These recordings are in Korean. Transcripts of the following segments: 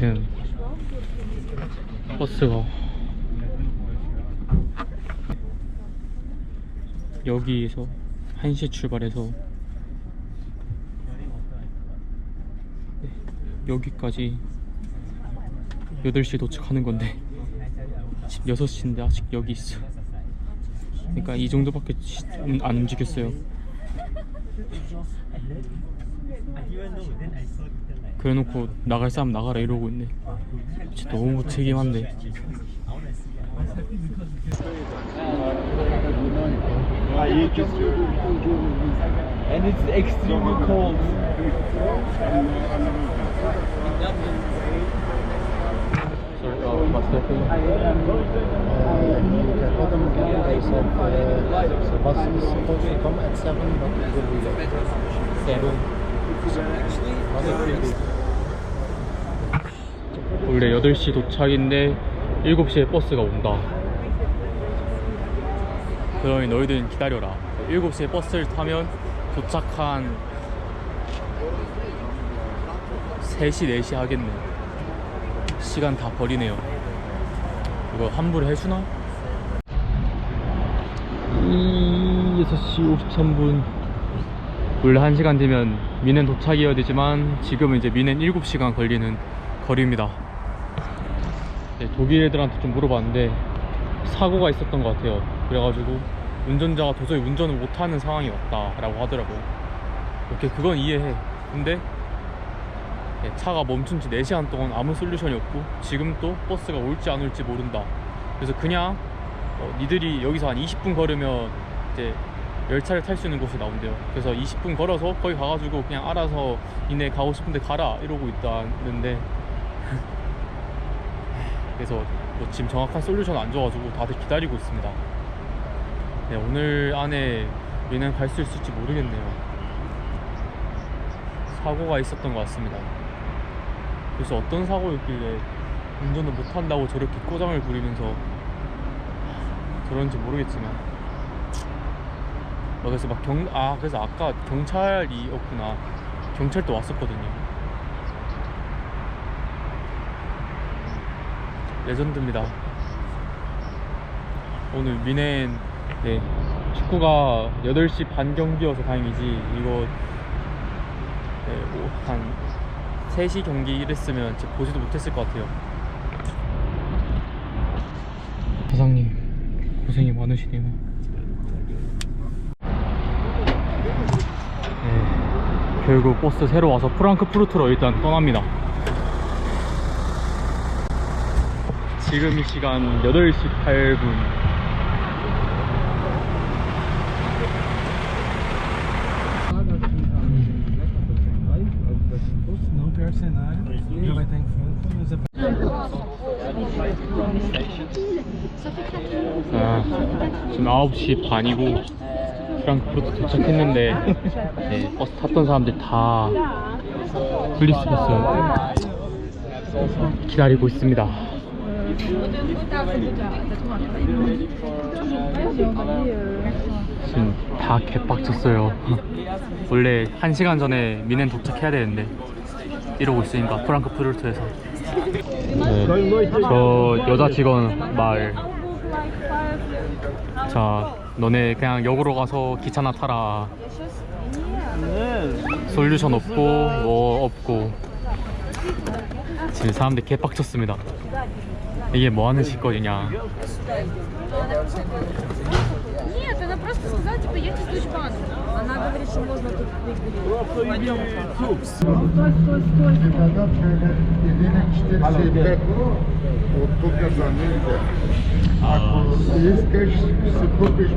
막히는 버스가 여기에서 1시 출발해서 네, 여기까지 8시에 도착하는 건데 지금 6시인데 아직 여기 있어. 그러니까 이 정도밖에 지- 음, 안 움직였어요 그래놓고 나갈 사람 나가라 이러고 있네 진짜 너무 무책임한데 And it's extremely cold. They said uh, the bus is supposed to come at 7, but it will be late. 7. 원래 8시 도착인데 7시에 버스가 온다. 그러니 너희들은 기다려라. 7시에 버스를 타면 도착한 3시 4시 하겠네. 시간 다 버리네요. 이거 환불 해주나? 이 6시 53분. 원래 1시간 되면 미넨 도착이어야 되지만 지금은 이제 미넨 7시간 걸리는 거리입니다. 네, 독일 애들한테 좀 물어봤는데 사고가 있었던 것 같아요. 그래가지고 운전자가 도저히 운전을 못하는 상황이 왔다 라고 하더라고요. 오케이 그건 이해해. 근데 네, 차가 멈춘 지 4시간 동안 아무 솔루션이 없고 지금 또 버스가 올지 안 올지 모른다. 그래서 그냥 어, 니들이 여기서 한 20분 걸으면 이제 열차를 탈 수 있는 곳이 나온대요. 그래서 20분 걸어서 거기 가가지고 그냥 알아서 니네 가고 싶은데 가라. 이러고 있다는데. 그래서 뭐 지금 정확한 솔루션 안 줘가지고 다들 기다리고 있습니다. 네, 오늘 안에 얘는 갈 수 있을지 모르겠네요. 사고가 있었던 것 같습니다. 그래서 어떤 사고였길래 운전을 못한다고 저렇게 꼬장을 부리면서 그런지 모르겠지만. 어, 그래서 막 경, 아, 그래서 아까 경찰이었구나. 경찰도 왔었거든요. 레전드입니다. 오늘 미넨, 네, 축구가 8시 반 경기여서 다행이지, 이거, 네, 뭐, 한 3시 경기 이랬으면 진짜 보지도 못했을 것 같아요. 사장님, 고생이 많으시네요. 결국 버스 새로 와서 프랑크푸르트로 일단 떠납니다. 지금 이 시간 8시 8분. No personagem. Já vai estar em frente, mas é 아, 지금 9시 반이고 프랑크푸르트 도착했는데 네, 버스 탔던 사람들 다 분리시켰어요. 기다리고 있습니다. 지금 다 개빡쳤어요. 원래 1시간 전에 미넨 도착해야 되는데 이러고 있으니까 프랑크푸르트에서 네, 저 여자 직원 말 자, 너네 그냥 역으로 가서 기차나 타라. 솔루션 없고, 뭐 없고. 지금 사람들 개빡쳤습니다. 이게 뭐 하는 짓거리냐. Нет, она просто сказала, типа, едьте с Дучбана. Она говорит, что можно тут Пойдем. Adam şöyle dediğine işte şeyde otuz yazanıydı. 아, Yüz beş, sıfır beş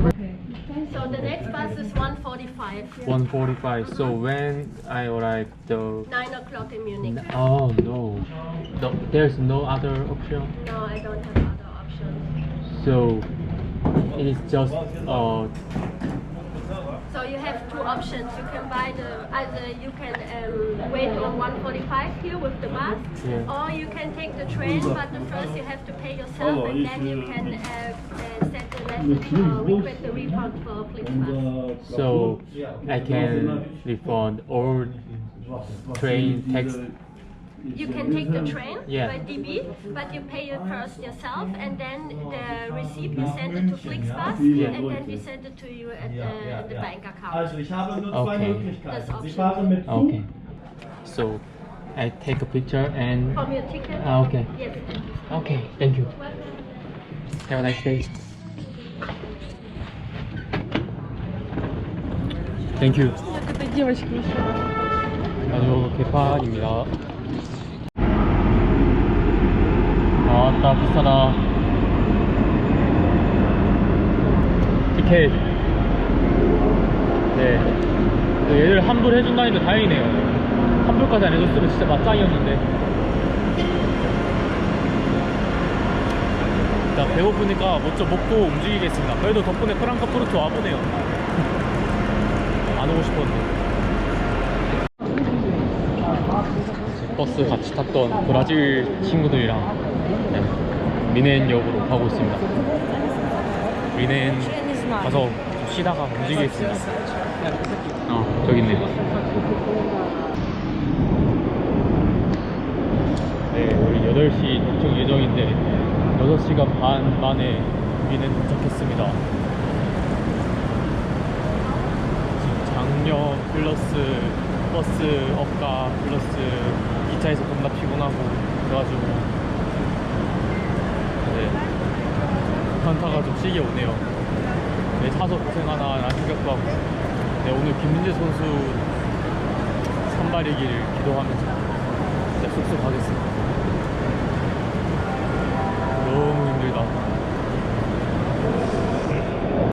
So the next bus is 145. 145. So when I arrive, the 9 o'clock in Munich. oh no, no, there's no other option. No, I don't have other options. So it is just uh so you have two options. You can buy the, either you can um, wait on 145 here with the bus, Yeah. or you can take the train, but the first you have to pay yourself, and then you can uh, uh, set the rest or request the refund for Flixbus. so I can refund all train tax you can take the train Yeah. by DB, but you pay it first yourself, and then the receipt we send it to Flixbus, and then we send it to you at the, the bank account. Also ich habe nur zwei Okay. Das Möglichkeiten. Sie Option. fahren mit Zug Okay. So I take a picture and From your ticket? Ah, okay. Yes. Okay, thank you. Have a nice day. Thank you. 그때 девочки еще. 아주 개판입니다. 아따 비싸다. 티켓. 네. 그 얘들 환불 해준다니까 다행이네요. 환불까지 안 해줬으면 진짜 맞짱이었는데. 나 배고프니까 뭐좀 먹고 움직이겠습니다. 그래도 덕분에 프랑크푸르트 와보네요. 안 오고 싶었는데. 버스 같이 탔던 브라질 친구들이랑 네, 미넨역으로 가고 있습니다. 미넨 가서 좀 쉬다가 움직이겠습니다. 어, 저기 있네. 네, 우리 8시 도착 예정인데 6시간 반 만에 미넨 도착했습니다. 지금 장려 플러스 버스 업가 플러스 기차에서 겁나 피곤하고 그래가지고 네 현타가 좀 시게 오네요. 네 차서 고생하나 라는 생각도 하고. 네 오늘 김민재 선수 선발이길 기도하면서 네, 쑥쑥 가겠습니다. 너무 힘들다